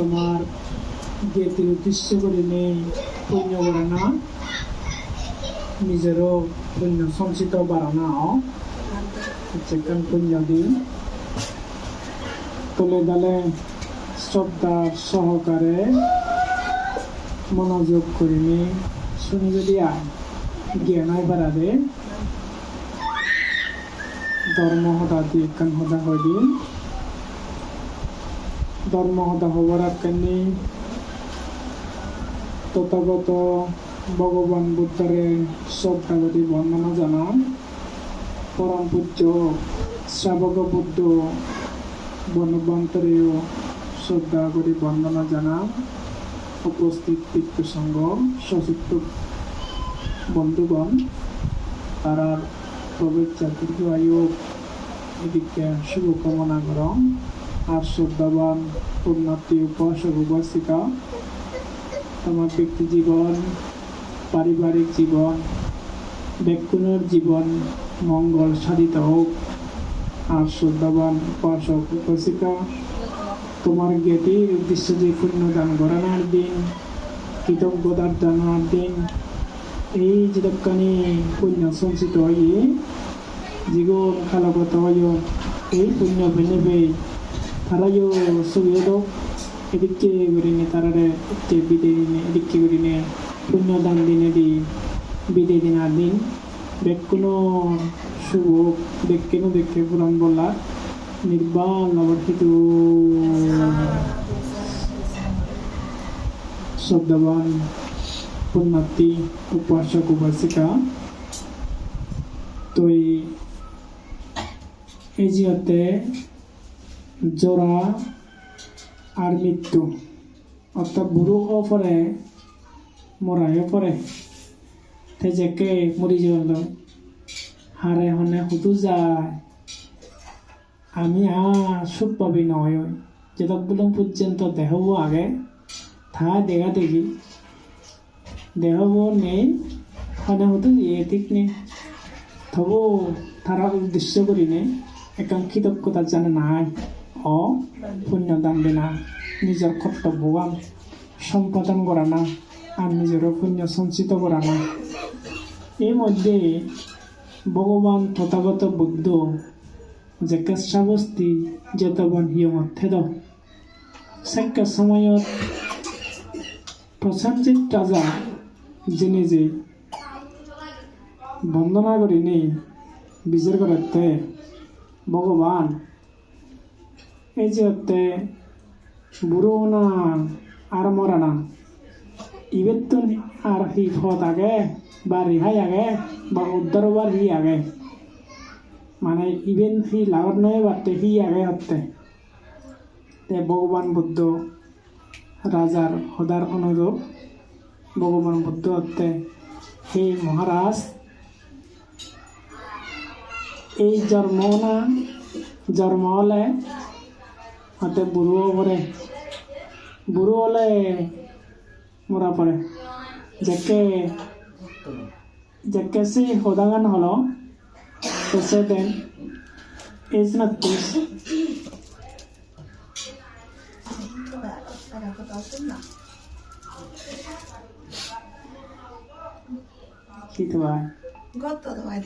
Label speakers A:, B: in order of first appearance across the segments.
A: তোমার জ্ঞাতির উদ্দেশ্য করে নেই, পুণ্য করে না, নিজেরও পুণ্য সঞ্চিত বাড়ানাও যেখান পুণ্য দিন। তুলে দালে শ্রদ্ধার সহকারে মনোযোগ করিনি শুনি যদি জ্ঞানায় বাড়াবে ধর্ম দিয়ে কান হদা হদি ধর্ম হবার কানি তথাগত ভগবান বুদ্ধরে শ্রদ্ধাগতি বর্ণনা জানান। পরম পূজ্য, শ্রাবক বুদ্ধ, বনবন্তরেও শ্রদ্ধা করে বর্ণনা জানান। উপস্থিত তীর্থ সংঘ সচিত্র বন্ধুগণ, তারা প্রবেশা দীর্ঘ আয়ু এদিকে শুভকামনা করম আর শ্রদ্ধাবান উন্নতি উপাসক। উপাসিকা তোমার ব্যক্তি জীবন পারিবারিক জীবন ব্যক্তির জীবন, মঙ্গল সাধিত হোক। আর শ্রদ্ধাবান উপাসক উপাসিকা, তোমার জ্ঞাতির উদ্দেশ্য যে পুণ্য দান করানোর দিন, কৃতজ্ঞতার জানার দিন, এই যেটুকানি পুণ্য সঞ্চিত হয়ে জীবন কালগত হয় এই পুণ্য বেনেবে তারাইও সুবিধ এদিকে করিনে তারারে এদিকে বিদে দিনে এদিকে করিনে পুণ্য দান দিনে দি বিদে দিনার দিন বেকুনো শুভ বেকেনো দেখে পুরাণ বলা নির্বাণ নবর্ষিত শব্দবান পুণ্যার্থী উপাসক উপাসিকা জোড়া আর মৃত্যু। অর্থাৎ হওয়া পরে মরাইও পরে তেজেকে মরি যাওয়াল হারে হনে হুতু যায়। আমি আর সুখ পাবি নয় যেতকগুলো পর্যন্ত দেহব আগে। থা দেখা। দেখি দেহব নেই, হনে হতো ইয়ে ঠিক নেই। তবু তারা উদ্দেশ্য করি নেই একাং কৃতজ্ঞতা জানে নাই। অ পুণ্য দান না নিজের কর্তব্যবান সম্পাদন করা না আর নিজেরও পুণ্য সঞ্চিত করা না। এই মধ্যে ভগবান তথাগত বুদ্ধ যে কেশাবস্তি যেতবন হিয়মত থেদ সাক্য সময়ত প্রসেনজিৎ রাজা যিনি যে বন্দনা করি নেই বিচার করতে ভগবান এই যে হতে বুড়ো না আর মরা না ইবেত আর হি ফত আগে বা রেহাই আগে বা উদ্ধার হবার হি আগে মানে ইভেন হি লাগত নয় বাড়তে হি আগে হতে তে ভগবান বুদ্ধ রাজার সদার অনুরূপ ভগবান বুদ্ধ হতে হে মহারাজ এই জন্ম না জন্ম হলে হাতে বুড়ো পরে। বুড়ো হলে মরা পড়ে। যাকে যাকে সে হোদাগান হলো তো সে দেন। is not this. কি তোমার
B: গত তোমার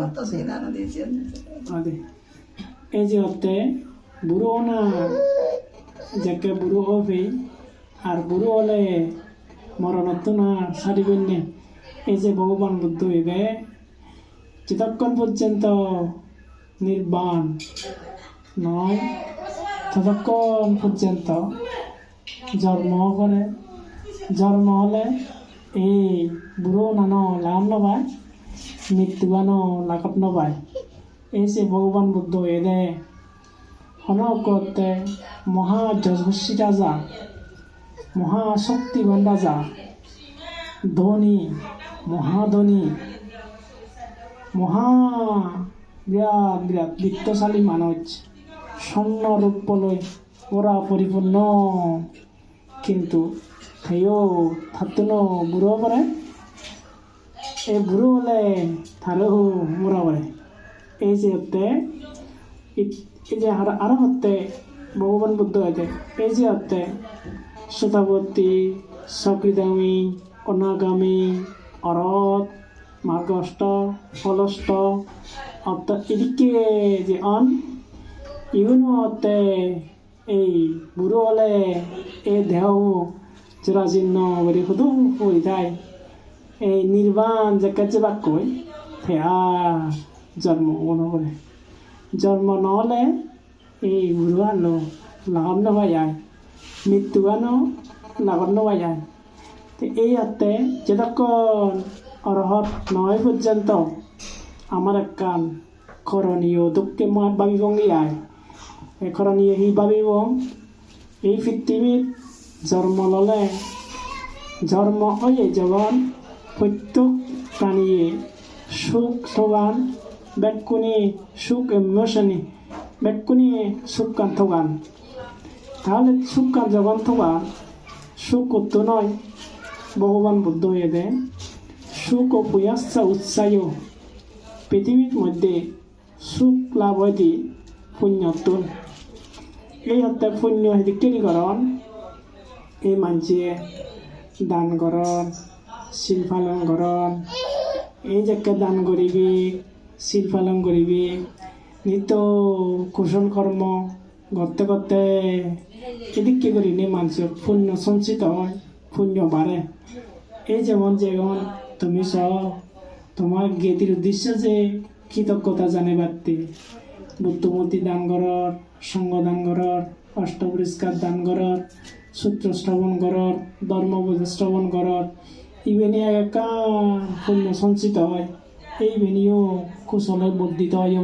A: গত
B: সেই দানা দিয়েছি।
A: আদে। এই যে হতে বুড়ো না, যাকে বুড়ো হবে আর বুড়ো হলে মরণত্ব না সারিবেন নে। এই যে ভগবান বুদ্ধ হইবে যতক্ষণ পর্যন্ত নির্বাণ নয়, ততক্ষণ পর্যন্ত জন্ম করে জন্ম হলে এই বুড়ো নানো লাভ নবায় মৃত্যুবানো লাকত নবায়। এই যে ভগবান বুদ্ধ এদে অনকতে মহা যশস্বী রাজা মহাশক্তিবান রাজা ধনী মহাধনী মহা বিরাট বিরাট বিত্তশালী মানুষ স্বর্ণ রূপলৈ ওরা পরিপূর্ণ কিন্তু সেও থাকতো বুড়ো পরে এই বুড়ো হলে তারও মরা পরে এই যে আর আরও হতে ভগবান বুদ্ধ হইতে এই যে হতে শতাবর্তী সকৃদামী অনাগামী, অরত, মার্গষ্ট, ফলষ্ট অর্থাৎ এদিকে যে অন ইগুনো হতে এই বুড়ো হলে এই দেহ জরাজীর্ণ করে শুধু হয়ে যায়। এই নির্বাণ যে কাজে বাক্য থেয়া জন্ম মনে করে। জন্ম নহ'লে এই বুঢ়ো আনো লাভত নোপোৱা যায় মৃত্যু আনো লাভত নোপোৱা যায় তো এই অর্থে যতক্ষণ অরহত নয় পর্যন্ত আমার একখান করণীয় দুঃখে মই ভাবিব গিয়ায় এই করণীয় সি ভাবিব, এই পৃথিবীত জন্ম ল'লে জন্ম হয়ে যখন প্রত্যেক প্রাণীয়ে সুখ থগান বেকুনি সুখ ইমোশনি বেকুনি সুখ কান থগান তাহলে সুখ কান যখন থগান সুখ করতো নয় ভগবান বুদ্ধ হয়ে দেয় সুখ ও প্রয়াসা উৎসাহ পৃথিবীর মধ্যে সুখ লাভ হয়তি পুণ্যতুন এই হত্যা পুণ্য হেদি কেরিকরণ এই মানুষে দান করন শিল পালন করন এই যাকে দান করিবি শিল পালন করিবি নিত্য কুশল কর্ম করতে করতে এদিকে করি নি মানুষের পুণ্য সঞ্চিত হয় পুণ্য বাড়ে এই যেমন যেমন তুমি স তোমার জ্ঞাতির উদ্দেশ্য যে কৃতজ্ঞতা জানিবার্তি বুদ্ধমূর্তি দান করর সঙ্গ দান করর অষ্ট পুরস্কার দান করর সূত্র শ্রবণ করর ধর্মবোধ শ্রবণ করর ইভেনি একা পুণ্য সঞ্চিত হয়। এই বেনিও কুশলে বর্ধিত হয়।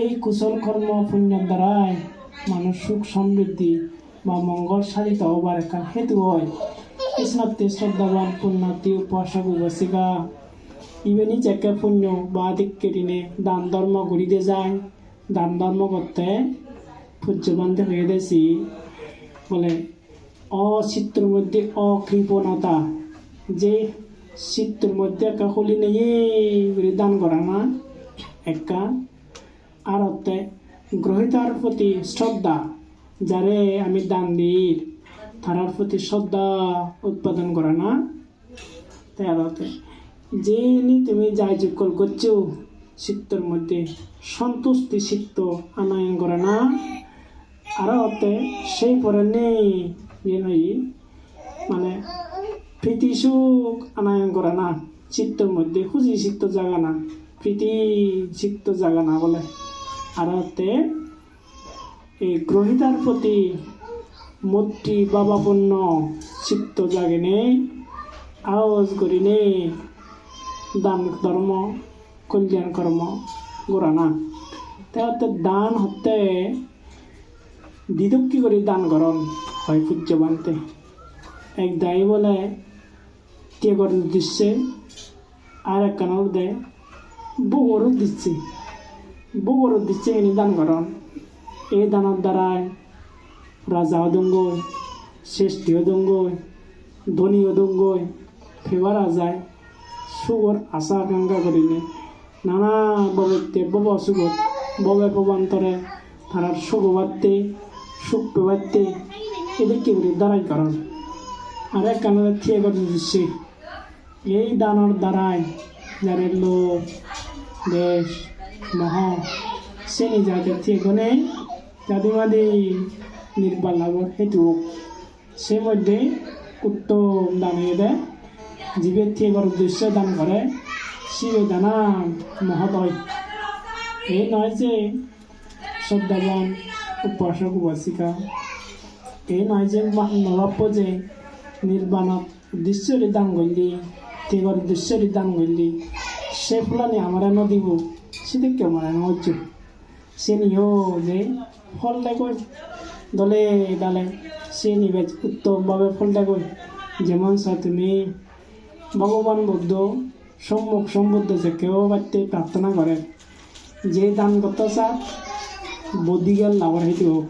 A: এই কুশল কর্ম পুণ্যের দ্বারাই মানুষ সুখ সমৃদ্ধি বা মঙ্গল সাধিত হবার একটা হেতু হয়। কৃষ্ণার্থী শ্রদ্ধাবান পুণ্যার্থী উপাসক উপাসিকা ইভেনি চেকে পুণ্য বা দিক্কেটিনে দান ধর্ম ঘুরিতে যায়। দান ধর্ম করতে পূজ্যবান্তে হয়ে দেছি বলে অচিত্রের মধ্যে অকৃপণতা। যে চিত্রের মধ্যে একা খুলি নেই দান করা না। একা আর অর্থে গ্রহিতার প্রতি শ্রদ্ধা, যারে আমি দান দিই, তারার প্রতি শ্রদ্ধা উৎপাদন করা না। তাই আর অর্থে যে তুমি যাই যোগকল করছ চিত্তর মধ্যে সন্তুষ্টি চিত্ত আনয়ন করে না। আর অর্থে সেই পরে নেই মানে প্রীতি সুখ আনয়ন করে না চিত্তর মধ্যে খুঁজি চিত্ত জাগা না প্রীতি চিত্ত জাগা না বলে। আর অর্থে এই গ্রহিতার প্রতি মূর্তি বাবাপন্ন চিত্ত জাগে নেই আওয়াজ করি নেই, দান ধর্ম কল্যাণ কর্ম গোরা না। তাহলে দান হতে দিদক করে দান করন হয় পূজ্যবান্তে এক দায়ী বলে ত্যাগর দিচ্ছে? আর এক কানর দে বগরও দিচ্ছে বগরও দিচ্ছে এনে দান করন এই দানের দ্বারাই রাজা দঙ্গই শ্রেষ্ঠীয় দঙ্গই ধনীয় দঙ্গই ফেবারা যায়, সুগর আশা আকাঙ্ক্ষা করিনি নানা ববে বব সুগর ববে পবান্তরে তারা সুখ বাড়তে সুখ পেবাড়তে এদিকে করে। দাঁড়াই কারণ আর এক কানে থিয়ে করে দিচ্ছে? এই দানর দ্বারাই যাদের লোক দেশ, মহ শ্রেণি যাদের গনে জাতিমাদি নির্বাল লাভর হেতু সেই মধ্যে উত্তম দানে দেয়। জীবের থেকে উদ্দেশ্য দান করে শিবে দানা মহোদয়। এই নয় যে শ্রদ্ধাবান উপাসক উপাসিকা। এই নয় যে নবাব্য যে নির্বাণত উদ্দেশ্যরে দান করলি তেগর উদ্দেশ্যরে দান করলি সে ফুলানি আমরা নদীব সেদিকে আমরা নজ্জ সে নিও যে ফল দেখই দলে ডালে, সে নিবে উত্তমভাবে ফল দেখই যেমন সা তুমি, ভগবান বুদ্ধ, সম্মুখ সম্বুদ্ধ যে কেউ বাড়তে প্রার্থনা করে, যে দান করতে চা বৌদ্ধিকের লাভর হেতু হোক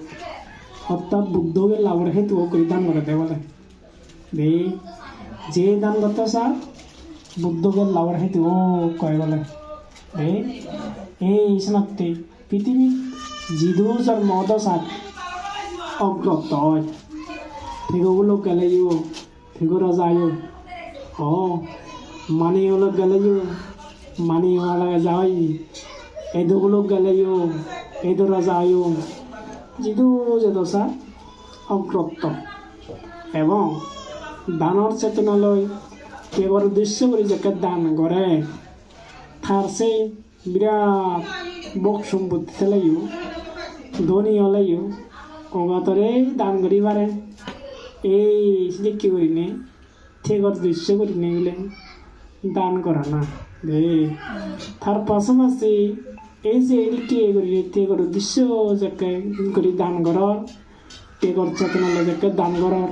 A: অর্থাৎ বুদ্ধকে লাভর হেতু হোক দান করে দেয় বলে বে, যে দান করতে চা বুদ্ধকে লাভর হেতু হোক কয় বলে বে এই শনাক্তি পৃথিবী জিদু জন্ম দশাত অগ্রতয় থেগুলো গেলেও থেগুরা যায় ও মানি হলো গেলেও মানি হওয়া যায়। এদুগুলো গেলেও এদুরা যায় যিদু যে দশা অগ্রত এবং দানৰ চেতনালৈ কেৱল উদ্দেশ্য কৰি যাকে দান কৰে তাৰ সেই বিৰাট বক সম্পত্তি থেলেও ধনী হ'লেও অগাতৰে দান কৰি পাৰে এই কি কৰিনে ঠিকত উদ্দেশ্য কৰি নিলে দান কৰা না দেই তাৰ পাশাপাশি এই যে এদিকে কৰি ত্যাগৰ উদ্দেশ্য যাকে কৰি দান কৰৰ ত্যাগৰ চেতনালৈ যাকে দান কৰৰ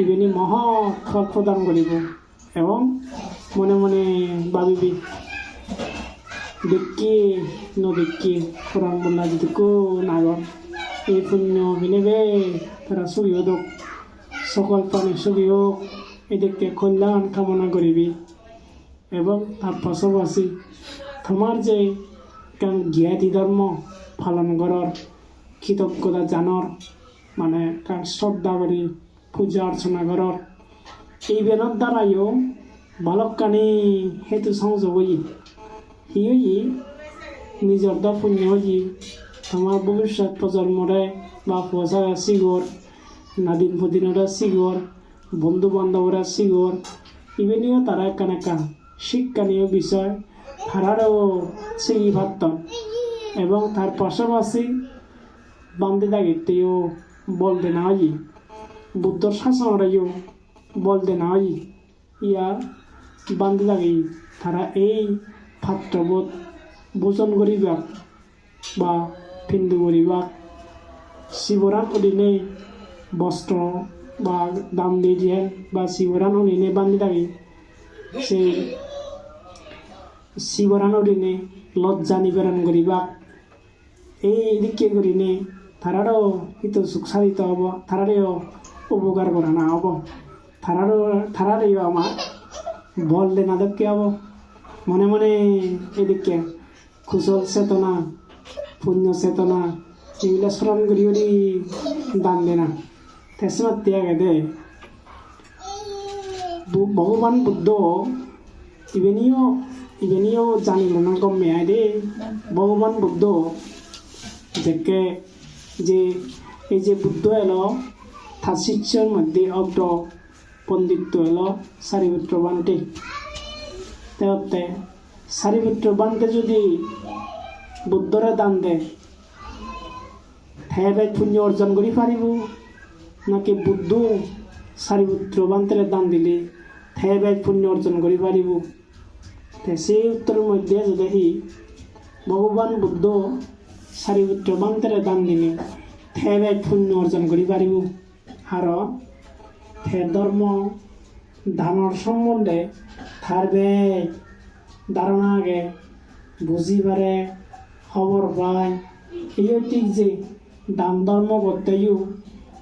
A: ইভিনি মহা ফল প্ৰদান কৰিব এবং মনে মনে ভাবিবি দেখি নদেখি কোরআন বললা যদি কো নাগর এই পুণ্য বিনেবে তারা সুখী হোক সকল প্রাণী সুখী হোক এদেরকে কল্যাণ কামনা করিবি। এবং তার পাশাপাশি তোমার যে জ্ঞাতি ধর্ম পালন করার কৃতজ্ঞতা জানার মানে শ্রদ্ধা করি পূজা অর্চনা করার এই বেনার দ্বারাইও বালকানি হেতু সংযোগ হই সিয়ে নিজৰ দ পুণ্য হই তোমাৰ ভৱিষ্যত প্ৰজন্মৰে বা পইচাৰে চিগৰ নাদিন ফদিনৰে চিগৰ বন্ধু বান্ধবরা শিগর ইভেনিও তারা কানাকা শিক্ষণীয় বিষয় তারারও সেই ভাবত এবং তার পাশাপাশি বান্ধে দাগিতেও বলতে না বুদ্ধর শাসনরাইও বলতে না হয় ইয়ার বান্ধে লাগি, তারা এই ভাতৃবোধ ভোজন করিবা বা পিন্ধু করিবা শিবরান অধীনে বস্ত্র বা দাম দিয়ে দিয়ে বা শিবরান অধীনে বান্ধি থাকি সেই শিবরান অধীনে লজ্জা নিবারণ করিবা এই দিকে করিনে তারারও কিন্তু সুখ সাধিত হব তারারেও উপকার করা না হব। তারারও তারারেও আমার। বল দে না দেখতে হব। মনে মনে এদিকে, কুশল চেতনা, পুণ্য চেতনা, এগুলো স্মরণ করি করি দান দে না। তেসমাত ত্যাগে দে। ভগবান বুদ্ধ ইভেনিও ইভেনিও জানিল না গম্যে, আয় দে। ভগবান বুদ্ধ যেকে যে, এই যে বুদ্ধ এলো, তার শিষ্যর মধ্যে অগ্র পণ্ডিত্য এলো সারিপুত্র বান্টে। তেওতে সারিপুত্র বান্টে যদি বুদ্ধরে দান দে হেবে পুণ্য অর্জন করি পারিব। নাকি বুদ্ধ সারিপুত্র বান্তের দান দিলে হেবে পুণ্য অর্জন করি পারিব? সেই উত্তরের মধ্যে দেখি, ভগবান বুদ্ধ সারিপুত্র বান্তের দান দিলে হেবে পুণ্য অর্জন করি পারিব। আর হে ধর্ম দানৰ সম্বন্ধে তাৰ বে ধাৰণা আগে বুজি পারে খবর পায়। এই ঠিক যে দান ধর্ম করতেও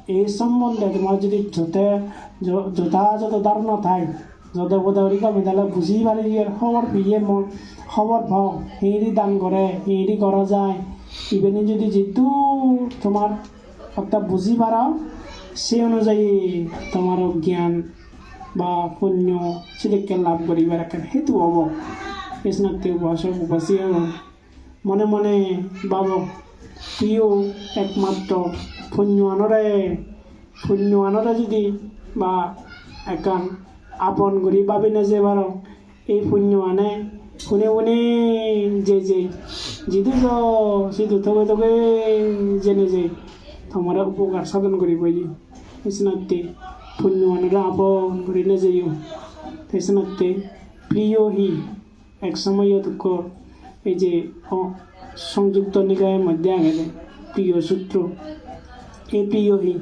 A: এই সম্বন্ধে তোমার যদি যতে য- যথাযথ ধারণা থাকে যতে বোধে ওরিকা মিতালে বুঝি পারি খবর পিয়ে মন খবর পাও, হেঁড়ি দান করে, হেঁড়ি করা যায়। ইভেনে যদি যেহেতু তোমার একটা বুঝি পারাও সেই অনুযায়ী তোমার জ্ঞান বা পুণ্য সেদিকে লাভ করিবার একটা হেতু হব। কৃষ্ণতে উপাসী হব মনে মনে ভাব, প্রিয় একমাত্র পুণ্য আনরে পুণ্য আনরে যদি বা একান আপন করি ভাবি না যে বারো এই পুণ্য আনে, শুনে শুনে যে যে, যিটো য সিটো থগে থগে জেনে যে তোমার উপকার সাধন করিব কৃষ্ণতে পুণ্য আনরে আপন না যেও কৃষ্ণতে প্রিয় হি এক সময় দুঃখ এই যে সংযুক্ত নিকায়ের মধ্যে আগে দেয় প্রিয় সূত্র এই প্রিয়হী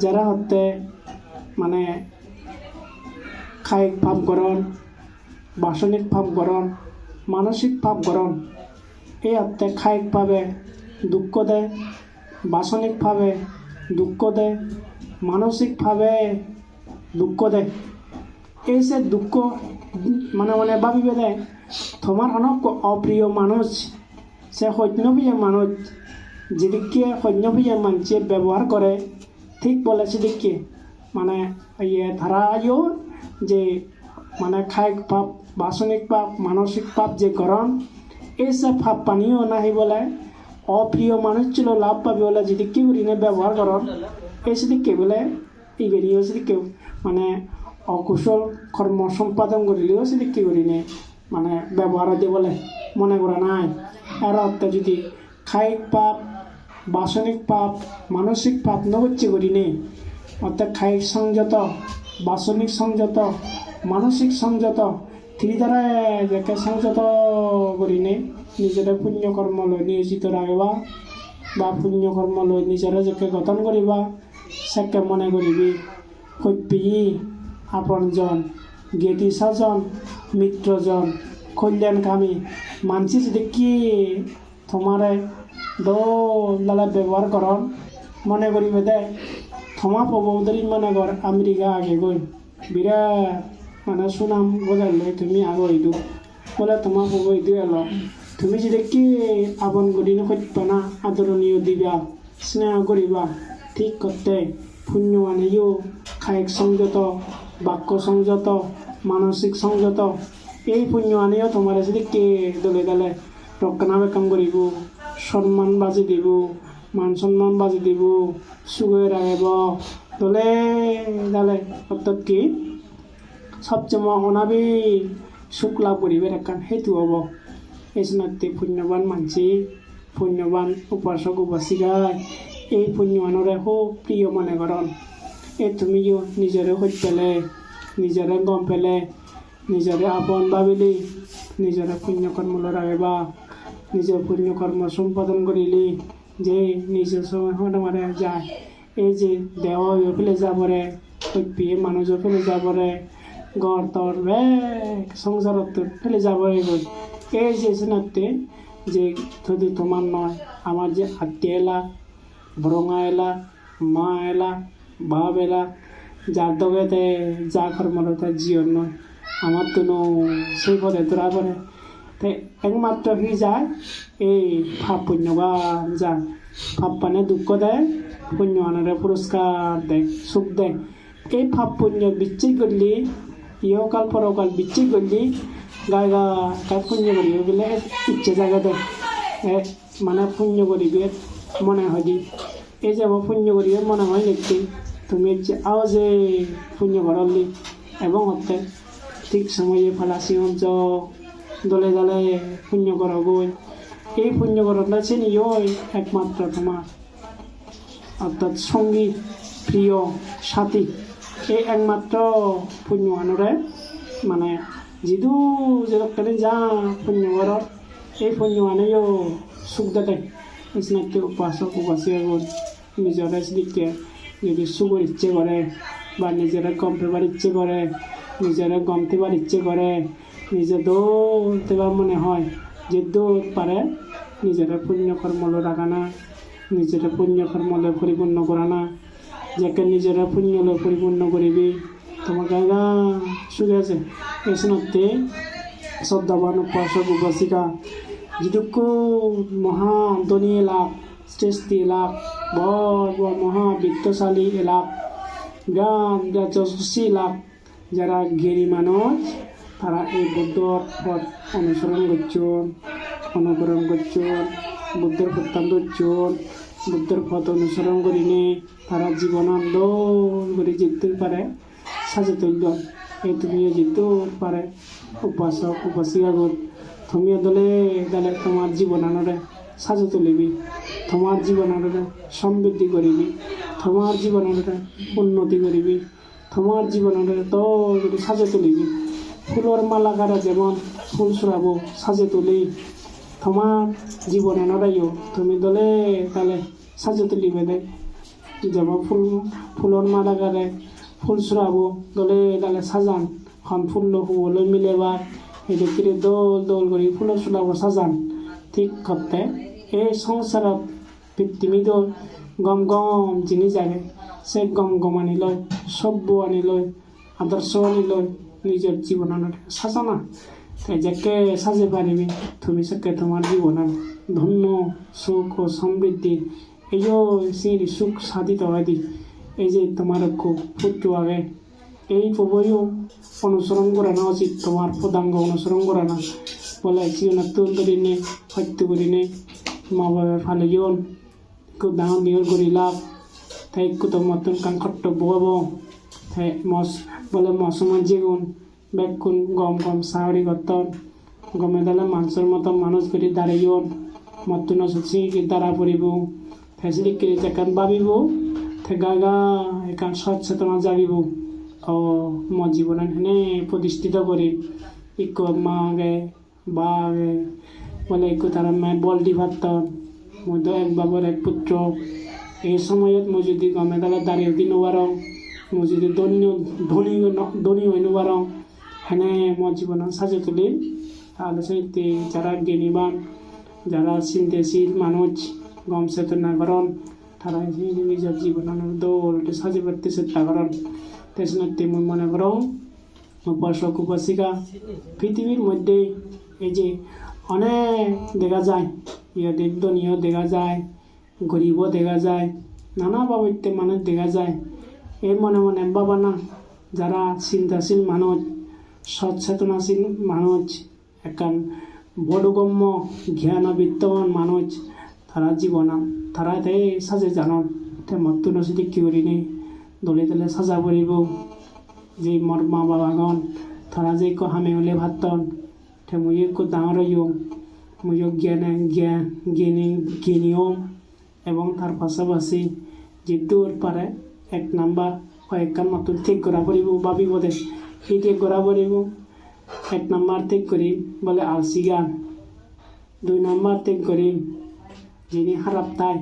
A: যারা হতে মানে কায়িক ভাবকরণ বাসনিক ভাবকরণ মানসিক ভাবকরণ এই হতে কায়িকভাবে দুঃখ দেয় বাসনিকভাবে দুঃখ দেয় মানসিকভাবে দুঃখ দেয় এই যে দুঃখ মানে মানে ভাবিবে দেয় তোমার অনেক অপ্রিয় মানুষ সে সৈন্যবীয় মানুষ যেদিকে সৈন্য ভিজে মানুষে ব্যবহার করে ঠিক বলে সেদিকে। মানে ইয়ে ধারায়ও যে মানে খায়ক পাপ বাসনিক পাপ, মানসিক পাপ যে গরম এইসব পাপ পানীয় নাহি বলে। অপ্রিয় মানুষ ছিল লাভ পাবে বলে যদি কি করিনে ব্যবহার করন এই সেদিকে বলে ইবেরিও সেদিকেও মানে অকুশল কর্ম সম্পাদন করিলেও সেদিকে করিনে মানে ব্যবহার দিয়ে বলে মনে করা নাই। আর অর্থ যদি খায়িক পাপ, বাসনিক পাপ, মানসিক পাপ নগচ্য করিনে, অর্থাৎ খায়িক সংযত, বাসনিক সংযত, মানসিক সংযত ত্রিধারা যাকে সংযত করিনে নিজের পুণ্য কর্ম লৈ নিয়োজিত রাখবা বা পুণ্য কর্ম লৈ নিজেরা যাকে গঠন করিবা সেকে মনে করিবি সভ্যি আপনজন জ্ঞাতি সাজন মিত্রজন কল্যাণকামী, মানসি যদি কি তোমারে দোলালে ব্যবহার করন মনে করিবে দে, থমা প্রবৌদরি মনে কর আমেরিকা আগে গই বিরাট মানে সুনাম বজাইলে তুমি আগে হইদু বলে তোমার প্রভু হইদু এলো তুমি যদি কি আপন করি সত্য না আদরণীয় দিবা, স্নেহ করিবা ঠিক করতে পুণ্য আনিও খায়িক সংযত, বাক্য সংযত, মানসিক সংযত। এই পুণ্য আনিও তোমার যদি কে দলে দলে রক্ষণাবেক্ষণ করিব সম্মান বাজি দিব, মান সম্মান বাজি দিব চুগৈ ৰাখিব দলে দালে অৰ্থাৎ কি? সবচেয়ে অনাবি সুখ লাভ করিবে একখান সেইটো হ'ব। এই জন্যতে পুণ্যবান মানসি পুণ্যবান উপাসক উপাসিকাই এই পুণ্যবানৰে খুব প্ৰিয় মনে কৰণ এই তুমিও নিজৰে সত্য পেলে নিজৰে গম পেলে নিজৰে আপন ভাবিলি নিজৰে পুণ্য কৰ্মলৈ ৰাখিবা নিজৰ পুণ্য কৰ্ম সম্পাদন কৰিলি যে নিজৰ সময় যায়। এই যে দেহ ফেলে যাবৰে সভ্যে মানুহৰ ফেলে যাবৰে ঘর তর ব্যাগ সংসারত ফেলে যাবরে গই এই যে সিনাতে যে যদি তোমার নয়, আমার যে আত্মীয় এলা, বরঙা এলা, মা এলা, বাপ এলা, যার দগেতে যা কর্মরতা জীবন নয়, আমার তো সেই পথে তোরা করে তাই একমাত্র সি যায়? এই ভাব পুণ্যবান যায় ভাব পানে দুঃখ দেয় পুণ্য আনারে পুরস্কার দেয় সুখ দেয় এই ভাব পুণ্য বিচ্ছিন্ন করলে ইহকাল পরকাল বিচ্ছি করলি গায় গা গায় পুণ্য করিবে বলে ইচ্ছে জায়গা দেয় মানে পুণ্য করিবে মনে হয় এই যে আমার পুণ্য করিবে মনে হয় দেখতে তুমি আও যে পুণ্য করলি এবং হতে ঠিক সময়ে ফালাসি অঞ্চ দলে দলে পুণ্য করা গই এই পুণ্য করাটা চিনি একমাত্র তোমার অর্থাৎ সঙ্গী প্রিয় সাথী এই একমাত্র পুণ্য আনৰে মানে যিটো যেনেকৈ যা পুণ্য ঘৰত এই পুণ্য আনেও সুখ দেয় চিনাকি উপাসক উপাসিকাগুণ নিজৰে চিনিকে যদি চুবৰ ইচ্ছে কৰে বা নিজৰে গম পেবার ইচ্ছে করে নিজৰে গম পেবার ইচ্ছে করে, নিজে দৌড়তে মনে হয় যে দৌড় পারে, নিজের পুণ্য কর্মলৈ রাখা না, নিজের পুণ্য কর্মলৈ পরিপূর্ণ করা না। যাকে নিজেরা পুণ্যলৈ পরিপূর্ণ করিবি তোমার গায়গা সুখে আছে। এসনতে শ্রদ্ধাবান উপাসক উপাসিকা যিদুকু মহা ধনী এলাক শ্রেষ্ঠী এলাক বড় বড় মহা বিত্তশালী এলাক বিরাট বিরাট যশস্বী এলাক যারা জ্ঞানী মানুষ, তারা এই বুদ্ধর পথ অনুসরণ করছেন অনুকরণ করছেন বুদ্ধের প্রত্যান্ত হচ্ছেন বুদ্ধের পথ অনুসরণ করিনে, তারা জীবন জীবনানন্দ করে জিততে পারে সাজে তুলল এই তুমিও জিততে পারে। উপাসক উপাসিকাগত তুমিও দলে দলে তোমার জীবনানরে সাজে তুলিবি তোমার জীবনানরে সমৃদ্ধি করিবি। তোমার জীবনানরে উন্নতি করিবি। তোমার জীবনানরে তো করে সাজে তুলিবি ফুলর মালাকারা যেমন ফুল সুরাবো সাজে তুলি তোমার জীবনে নড়াইও তুমি দলে তাহলে সাজে তুলিবে দেয়। যেমন ফুল, ফুলৰ মালা গাৰে ফুল চুৰাব দলে দালে সাজান। খন ফুল শুবলৈ মিলে বা সেইটোকে দৌল দৌল কৰি ফুলৰ চুলাব সাজান। ঠিক সত্তে এই সংসাৰত পৃথিৱীটো গম গম জিনিস আগে সে গম গম আনি লয় সভ্য আনি লয় আদর্শ আনি লয়, নিজৰ জীৱনত সাজানা। তাই যাকে সাজে পাৰিবি, তুমি চাকে তোমাৰ জীৱনত ধন্য, সুখ ও সমৃদ্ধি। যে সেই সুখ হয় দি এই যে তোমার পুত্র আগে এই প্রবইও অনুসরণ করে না উচিত তোমার পদাঙ্গ অনুসরণ করে না বলে জীবনের তুল ধরে নে করে নে মা বাবার ফালে জীবন খুব ডাঙর নিয়র করি লাভ তাই কুতো মতন কান কর্তব্য হব তাই মস বলে মসময় যেগুন বেগুন গম গম সাহরি গতন গমে দালে মাংসের মতো মানুষ করে দাঁড়াইন মতন সচি দ্বারা পড়িব তে গা গা এখান সচেতনা জাগিব ও ম জীবনে হেনে প্রতিষ্ঠিত করি ইকো মাগে বাগে বলে ইকো তারা মায় বলটি ভাবতন মই তো এক বাবার এক পুত্র এই সময়ত মই যদি গমে দালে দাঁড়িয়ে দিন নোৱাৰোঁ মই যদি ধনী ধনী ধনী হৈ নোৱাৰোঁ সেনে মই জীৱনত সাজে তাহলে সেই যারা জ্ঞানীবান যারা চিন্তাশীল মানুষ গম চেতনা করেন তারা সেই নিজের জীবনের দৌলটি সাজি করতে চেষ্টা করেন তেসনতে মই মনে করো উপাসক, উপাসিকা। পৃথিবীর মধ্যে এই যে অনেক দেখা যায় ইয়াদের ধনীয় দেখা যায় গরিবও দেখা যায়, নানা বাবিতে মানুষ দেখা যায়। এই মনে মনে বাবা না যারা চিন্তাশীল মানুষ সচেতনাশীল মানুষ একান বড়গম্য জ্ঞান বিত্তবান মানুষ তারা জীবন তারা তাই সাজে জানন তে মত্তু নসিদি কি করিনি দলে দলে সাজা পড়িব যে মোর মা বাবাগণ তারা যে কো হামে হলে ভাতন তে মুই কো ডাঙর হইও মুই জ্ঞানে জ্ঞান জ্ঞানী জ্ঞানীয় এবং তার পাশাপাশি যে দূর পারে এক নাম্বার কয়েকখান মতন ঠিক করা পড়িব ভাবিব দে সেই ঠিক করা পড়িব এক নাম্বার ঠিক করি বলে আলসি গান দুই নাম্বার ঠিক করি যিনি খারাপ তাই,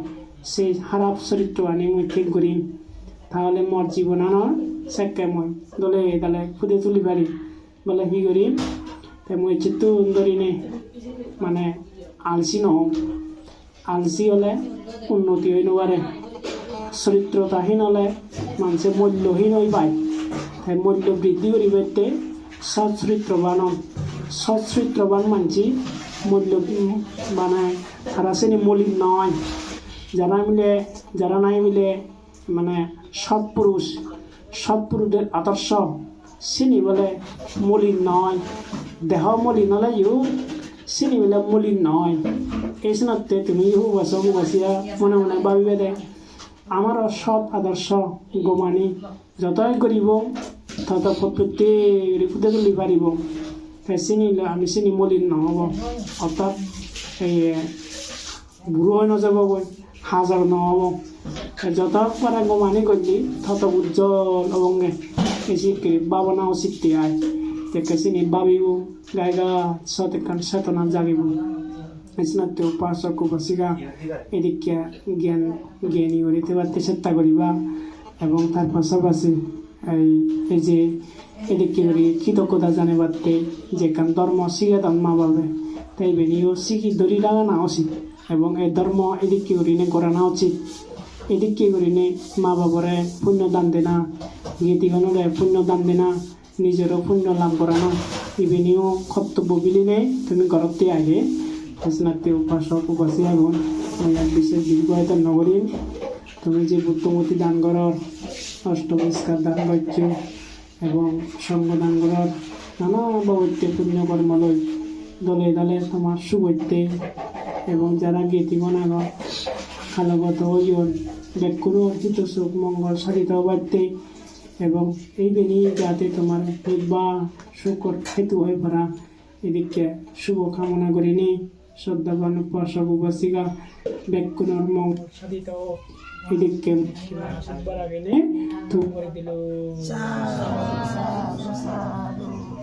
A: সেই খারাপ চরিত্র আনি মই ঠিক করিম তাহলে মোর জীবনানোর সেকে মই দলে দলে ফুটে তুলি পারিম বলে কি করিম তাই মই চিত্তু ধরিনে মানে আলসি নহম আলসি হলে উন্নতি হৈ নোৱাৰে। চৰিত্ৰতাহীন হ'লে মানুহে মূল্যহীন হৈ পায়। তাই মূল্য বৃদ্ধি কৰিবতে সৎ চৰিত্ৰবান হম। সৎ চৰিত্ৰবান মানসি মূল্য বানায় তারা শ্রেণি মলিন নয়। যারা মিলে, যারা নাই মিলে মানে সৎপুরুষ সৎপুরুষের আদর্শ চিনি বলে মলিন নয়। দেহ মলিন হলে ইউ চিনি বলে মলিন নয়। এই চিনতে তুমি ইহু বসো বসিয়া মনে মনে ভাবিবে দে আমার সৎ আদর্শ গোমানি যতই কৰিব তত প্ৰত্যেক ফুটে তুলি পাৰিব তাই চিনিলে আমি চিনি মলিন নহ'ব অৰ্থাৎ এই বুঢ়ো হৈ নাযাবগৈ হাজাৰ নহ'ব। যত পাৰে গোমানি কৰিলি তত উজ্জ্বল অবংগে এসি ভাবনা চিত্তি আয় তেকে চিনি ভাবিব গায়গা সত কান চেতনা জাগিব। এসিনাতে উপাসক উপাসিকা এদিকে জ্ঞান, জ্ঞানী করিতে পারতে চেষ্টা করিবা এবং তার পাশাপাশি এই যে এদিকে করি কৃতজ্ঞতা জানে পারতে যে কান ধর্ম শিখে তার মা বাবা তাই বেনিও শিখি ধরি লাগা না উচিত এবং এই ধর্ম এদিকে করিনে করা না উচিত? এদিকে করিনে মা বাবারে পুণ্য দান দেনা, গীতিগণরে পুণ্য দান দেনা, নিজেরও পুণ্য লাভ করা না ইবেনিও কর্তব্য বিলিনে তুমি ঘরতে আগে স্নাতে উপাসক উপাসী এক বিশেষ দীর্ঘায়িত নগরী তুমি যে বুদ্ধমতি দান করর অষ্টবিষ্কার দান করছ এবং সঙ্গ দান করর নানা বাবত্যে পুণ্য কর্ম লই। দলে দলে তোমার সুবৈত্যে এবং যারা গীতিগণ আগর কালগত ওজন ব্যাকুণ অর্জিত সুখ, মঙ্গল সাধিত বাড়তে এবং এই বেনি যাতে তোমার বা শুকর হেতু হয়ে পড়া এদিকে শুভ কামনা করি নেই শ্রদ্ধাবান উপাসিকা ব্যাকুণর মঙ্গল সাধিত। এদিকে তুমি করে দিল।
B: সাধু সাধু সাধু।